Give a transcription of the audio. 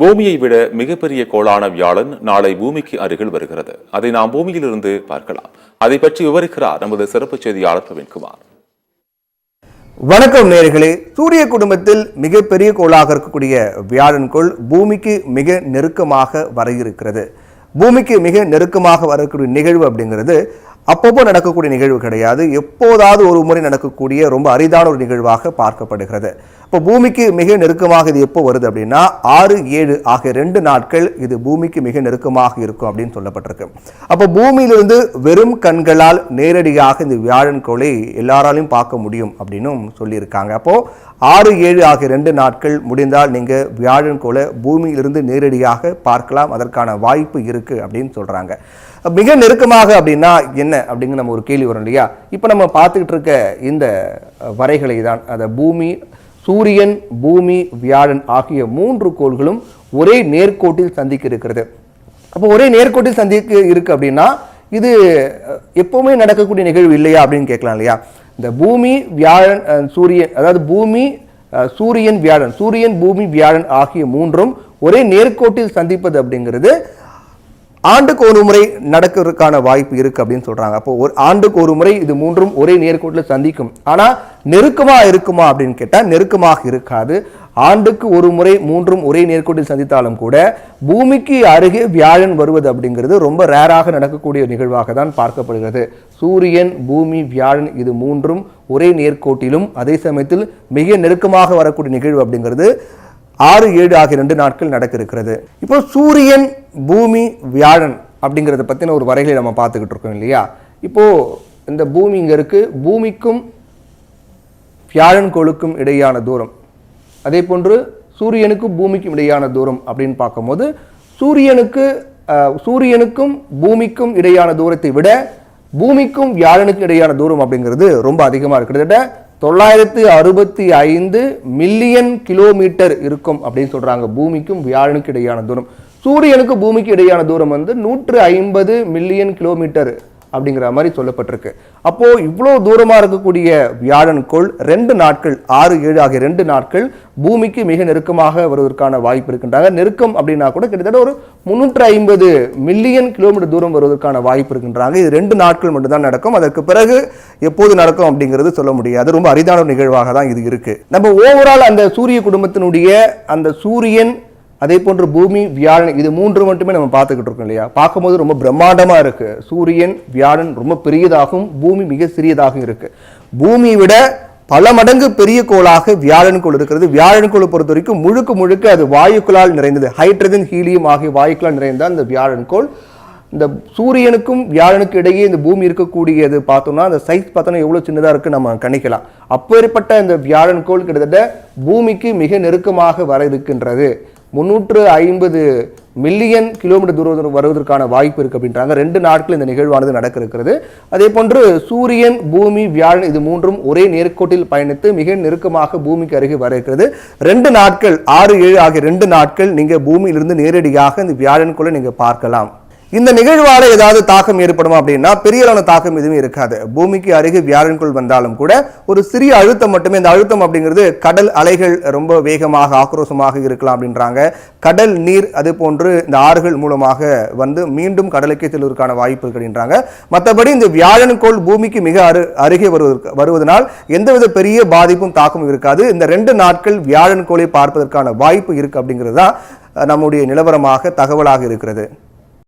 பூமியை விட மிகப்பெரிய கோளான வியாழன் நாளை பூமிக்கு அருகில் வருகிறது. அதை நாம் பூமியிலிருந்து பார்க்கலாம். அதை பற்றி விவரிக்கிறார் நமது சிறப்பு செய்தியாளர் பிரவீன்குமார் வணக்கம் நேர்களே. சூரிய குடும்பத்தில் மிகப்பெரிய கோளாக இருக்கக்கூடிய வியாழன்கோள் பூமிக்கு மிக நெருக்கமாக வர இருக்கிறது. பூமிக்கு மிக நெருக்கமாக வரக்கூடிய நிகழ்வு அப்படிங்கிறது அப்பப்போ நடக்கக்கூடிய நிகழ்வு கிடையாது. எப்போதாவது ஒரு முறை நடக்கக்கூடிய ரொம்ப அரிதான ஒரு நிகழ்வாக பார்க்கப்படுகிறது. இப்போ பூமிக்கு மிக நெருக்கமாக இது எப்போ வருது அப்படின்னா ஆறு ஏழு ஆகிய ரெண்டு நாட்கள் இது பூமிக்கு மிக நெருக்கமாக இருக்கும் அப்படின்னு சொல்லப்பட்டிருக்கு. அப்போ பூமியிலிருந்து வெறும் கண்களால் நேரடியாக இந்த வியாழன் கோளை எல்லாராலையும் பார்க்க முடியும் அப்படின்னும் சொல்லியிருக்காங்க. அப்போது ஆறு ஏழு ஆகிய ரெண்டு நாட்கள் முடிந்தால் நீங்கள் வியாழன் கோல பூமியிலிருந்து நேரடியாக பார்க்கலாம். அதற்கான வாய்ப்பு இருக்குது அப்படின்னு சொல்கிறாங்க மிக நெருக்கமாக அப்படின்னா என்ன அப்படிங்கிற நம்ம ஒரு கேள்வி வரும் இல்லையா? இப்போ நம்ம பார்த்துக்கிட்டு இருக்க இந்த வரைகளை தான். அந்த பூமி சூரியன் பூமி வியாழன் ஆகிய மூன்று கோள்களும் ஒரே நேர்கோட்டில் சந்திக்க இருக்கிறது. அப்போ ஒரே நேர்கோட்டில் சந்திக்க இருக்கு அப்படின்னா இது எப்போவுமே நடக்கக்கூடிய நிகழ்வு இல்லையா அப்படின்னு கேட்கலாம் இல்லையா? இந்த பூமி வியாழன் சூரியன் அதாவது பூமி சூரியன் வியாழன் சூரியன் பூமி வியாழன் ஆகிய மூன்றும் ஒரே நேர்கோட்டில் சந்திப்பது அப்படிங்கிறது ஆண்டுக்கு ஒரு முறை நடக்கிறதுக்கான வாய்ப்பு இருக்கு அப்படின்னு சொல்றாங்க. அப்போ ஒரு ஆண்டுக்கு ஒரு முறை இது மூன்றும் ஒரே நேர்கோட்டில் சந்திக்கும். ஆனால் நெருக்கமா இருக்குமா அப்படின்னு கேட்டால் நெருக்கமாக இருக்காது. ஆண்டுக்கு ஒரு முறை மூன்றும் ஒரே நேர்கோட்டில் சந்தித்தாலும் கூட பூமிக்கு அருகே வியாழன் வருவது அப்படிங்கிறது ரொம்ப ரேராக நடக்கக்கூடிய நிகழ்வாக தான் பார்க்கப்படுகிறது. சூரியன் பூமி வியாழன் இது மூன்றும் ஒரே நேர்கோட்டிலும் அதே சமயத்தில் மிக நெருக்கமாக வரக்கூடிய நிகழ்வு அப்படிங்கிறது ஆறு ஏழு ஆகிய ரெண்டு நாட்கள் நடக்க இருக்கிறது இப்போ சூரியன் பூமி வியாழன் அப்படிங்கிறத பற்றின ஒரு வரைகளை நம்ம பார்த்துக்கிட்டு இருக்கோம் இல்லையா? இப்போ இந்த பூமி இங்கே இருக்கு. பூமிக்கும் வியாழன் கோளுக்கும் இடையான தூரம். அதே போன்று சூரியனுக்கும் பூமிக்கும் இடையான தூரம் அப்படின்னு பார்க்கும்போது சூரியனுக்கு அஹ், சூரியனுக்கும் பூமிக்கும் இடையான தூரத்தை விட பூமிக்கும் வியாழனுக்கும் இடையான தூரம் அப்படிங்கிறது ரொம்ப அதிகமாக இருக்கிறது கிட்டத்தட்ட தொள்ளாயிரத்து அறுபத்தி ஐந்து மில்லியன் கிலோமீட்டர் இருக்கும் அப்படின்னு சொல்றாங்க. பூமிக்கும் வியாழனுக்கு இடையான தூரம். சூரியனுக்கு பூமிக்கு இடையான தூரம் வந்து நூற்று ஐம்பது மில்லியன் கிலோமீட்டர். அப்படிங்கிற மாதிரி சொல்லப்பட்டிருக்கு. அப்போ இவ்வளோ தூரமாக இருக்கக்கூடிய வியாழன் கோள் ரெண்டு நாட்கள் ஆறு ஏழு ஆகிய ரெண்டு நாட்கள் பூமிக்கு மிக நெருக்கமாக வருவதற்கான வாய்ப்பு இருக்கின்றாங்க. நெருக்கம் அப்படின்னா கூட கிட்டத்தட்ட ஒரு முந்நூற்று ஐம்பது மில்லியன் கிலோமீட்டர் தூரம் வருவதற்கான வாய்ப்பு இருக்கின்றாங்க. இது ரெண்டு நாட்கள் மட்டும்தான் நடக்கும். அதற்கு பிறகு எப்போது நடக்கும் அப்படிங்கிறது சொல்ல முடியாது. ரொம்ப அரிதான நிகழ்வாக தான் இது இருக்கு. நம்ம ஓவரால் அந்த சூரிய குடும்பத்தினுடைய அந்த சூரியன் அதே போன்று பூமி வியாழன் இது மூன்று மட்டுமே நம்ம பார்த்துக்கிட்டு இருக்கோம் இல்லையா? பார்க்கும்போது ரொம்ப பிரம்மாண்டமாக இருக்குது சூரியன் வியாழன் ரொம்ப பெரியதாகவும் பூமி மிக சிறியதாகவும் இருக்குது பூமியை விட பல மடங்கு பெரிய கோளாக வியாழன் கோள் இருக்கிறது. வியாழன் கோளை பொறுத்த வரைக்கும் முழுக்க முழுக்க அது வாயுக்களால் நிறைந்தது. ஹைட்ரஜன் ஹீலியம் ஆகிய வாயுக்களால் நிறைந்த அந்த வியாழன் கோள். இந்த சூரியனுக்கும் வியாழனுக்கு இடையே இந்த பூமி இருக்கக்கூடியது பார்த்தோம்னா அந்த சைஸ் பார்த்தோன்னா எவ்வளோ சின்னதாக இருக்குது நம்ம கணிக்கலாம். அப்பேற்பட்ட இந்த வியாழன் கோள் கிட்டத்தட்ட பூமிக்கு மிக நெருக்கமாக வர இருக்கின்றது. முன்னூற்று ஐம்பது மில்லியன் கிலோமீட்டர் தூரம் வருவதற்கான வாய்ப்பு இருக்கு அப்படின்றாங்க. ரெண்டு நாட்கள் இந்த நிகழ்வானது நடக்க இருக்கிறது அதே போன்று சூரியன் பூமி வியாழன் இது மூன்றும் ஒரே நேர்கோட்டில் பயணித்து மிக நெருக்கமாக பூமிக்கு அருகே வர இருக்கிறது. ரெண்டு நாட்கள் ஆறு ஏழு ஆகிய ரெண்டு நாட்கள் நீங்க பூமியிலிருந்து நேரடியாக இந்த வியாழன் நீங்கள் நீங்க பார்க்கலாம். இந்த நிகழ்வால ஏதாவது தாக்கம் ஏற்படும் அப்படின்னா பெரிய அளவு தாக்கம் எதுவுமே இருக்காது. பூமிக்கு அருகே வியாழன்குள் வந்தாலும் கூட ஒரு சிறிய அழுத்தம் மட்டுமே இந்த அழுத்தம் அப்படிங்கிறது கடல் அலைகள் ரொம்ப வேகமாக ஆக்ரோஷமாக இருக்கலாம் அப்படின்றாங்க. கடல் நீர் அது போன்று இந்த ஆறுகள் மூலமாக வந்து மீண்டும் கடலுக்கே செல்வதற்கான வாய்ப்பு இருக்கின்றாங்க மற்றபடி இந்த வியாழன்கோள் பூமிக்கு மிக அரு அருகே வருவதற்கு வருவதனால் எந்தவித பெரிய பாதிப்பும் தாக்கமும் இருக்காது. இந்த ரெண்டு நாட்கள் வியாழன்கோளை பார்ப்பதற்கான வாய்ப்பு இருக்கு அப்படிங்கிறது தான் நம்முடைய நிலவரமாக தகவலாக இருக்கிறது.